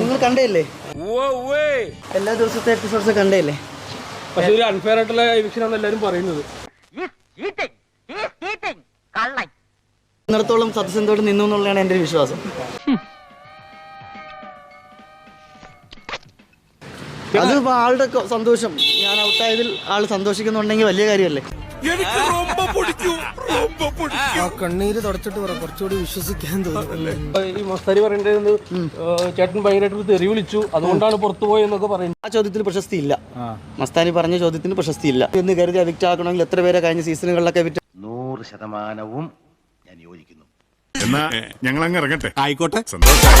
നിങ്ങൾ കണ്ടേല്ലേ എല്ലാ ദിവസത്തെ എപ്പിസോഡ്സ് കണ്ടേല്ലേ പക്ഷെ ഒരു അൺഫെയർ ആയിട്ടുള്ള എവിക്ഷൻ ആണ് എല്ലാവരും പറയുന്നത്. ഇന്നിടത്തോളം സത്യസന്ധോട് നിന്നു എന്നുള്ളതാണ് എന്റെ വിശ്വാസം. അത് ആളുടെ സന്തോഷം. ഞാൻ ഔട്ടായതിൽ ആൾ സന്തോഷിക്കുന്നുണ്ടെങ്കിൽ വലിയ കാര്യമല്ലേ? കണ്ണീര് തുടച്ചിട്ട് പറ കുറച്ചുകൂടി വിശ്വസിക്കാൻ തോന്നുന്നു ഈ മസ്താരി പറയേണ്ടത് ചേട്ടൻ ഭയങ്കരമായിട്ട് തെറി വിളിച്ചു. അതുകൊണ്ടാണ് പുറത്തു പോയെന്നൊക്കെ പറയുന്നത്. ആ ചോദ്യത്തിന് പ്രശസ്തി ഇല്ല മസ്താനി പറഞ്ഞ ചോദ്യത്തിന് പ്രശസ്തി ഇല്ല എന്ന് കരുതി അവിക്റ്റ് ആക്കണമെങ്കിൽ എത്ര പേരെ കഴിഞ്ഞ സീസണുകളിലൊക്കെ വിറ്റ് നൂറ് ശതമാനവും ഞാൻ യോജിക്കുന്നു. എന്നാ ഞങ്ങൾ അങ്ങ് ഇറങ്ങട്ടെ. ആയിക്കോട്ടെ. സന്തോഷം